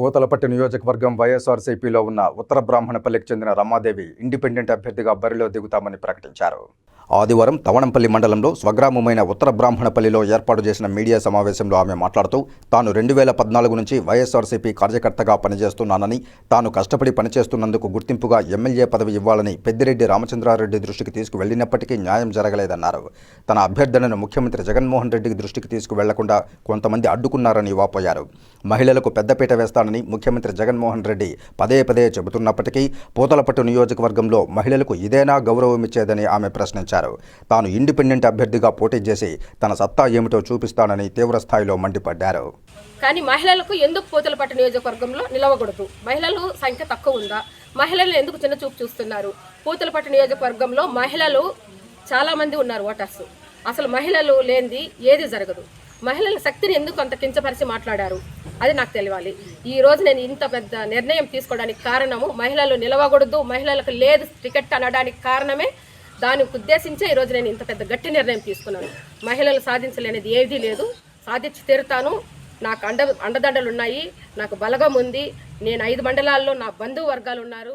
పూతలపట్టి నియోజకవర్గం వైఎస్ఆర్సీపీలో ఉన్న ఉత్తర బ్రాహ్మణపల్లికి చెందిన రమాదేవి ఇండిపెండెంట్ అభ్యర్థిగా బరిలో దిగుతామని ప్రకటించారు. ఆదివారం తవణంపల్లి మండలంలో స్వగ్రామమైన ఉత్తర బ్రాహ్మణపల్లిలో ఏర్పాటు చేసిన మీడియా సమావేశంలో ఆమె మాట్లాడుతూ తాను రెండు వేల పద్నాలుగు నుంచి వైఎస్ఆర్సీపీ కార్యకర్తగా పనిచేస్తున్నానని తాను కష్టపడి పనిచేస్తున్నందుకు గుర్తింపుగా ఎమ్మెల్యే పదవి ఇవ్వాలని పెద్దిరెడ్డి రామచంద్రారెడ్డి దృష్టికి తీసుకువెళ్ళినప్పటికీ న్యాయం జరగలేదన్నారు. తన అభ్యర్థనను ముఖ్యమంత్రి జగన్మోహన్ రెడ్డికి దృష్టికి తీసుకువెళ్ళకుండా కొంతమంది అడ్డుకున్నారని వాపోయారు. మహిళలకు పెద్దపీట వేస్తానని ముఖ్యమంత్రి జగన్మోహన్ రెడ్డి పదే పదే చెబుతున్నప్పటికీ పూతలపట్టు నియోజకవర్గంలో మహిళలకు ఇదేనా గౌరవం ఇచ్చేదని ఆమె ప్రశ్నించారు. తాను ఇండిపెండెంట్ అభ్యర్థిగా పోటీ చేసి తన సత్తా ఏమిటో చూపిస్తానని తీవ్రస్థాయిలో మండిపడ్డారు. కానీ మహిళలకు ఎందుకు పూతలపట్టు నియోజకవర్గంలో నిలవకూడదు? మహిళలు సంఖ్య తక్కువ ఉందా? మహిళలు ఎందుకు చిన్న చూపు చూస్తున్నారు? పూతలపట్టు నియోజకవర్గంలో మహిళలు చాలామంది ఉన్నారు ఓటర్స్. అసలు మహిళలు లేనిది ఏది జరగదు. మహిళల శక్తిని ఎందుకు అంత కించపరిచి మాట్లాడారు? అది నాకు తెలియాలి. ఈ రోజు నేను ఇంత పెద్ద నిర్ణయం తీసుకోవడానికి కారణము మహిళలు నిలవకూడదు మహిళలకు లేదు టికెట్ అనడానికి కారణమే. దానికి ఉద్దేశించే ఈరోజు నేను ఇంత పెద్ద గట్టి నిర్ణయం తీసుకున్నాను. మహిళలు సాధించలేనిది ఏదీ లేదు. సాధించి తీరుతాను. నాకు అండ అండదండలు ఉన్నాయి నాకు బలగం ఉంది. నేను ఐదు మండలాల్లో నా బంధువు వర్గాలు ఉన్నారు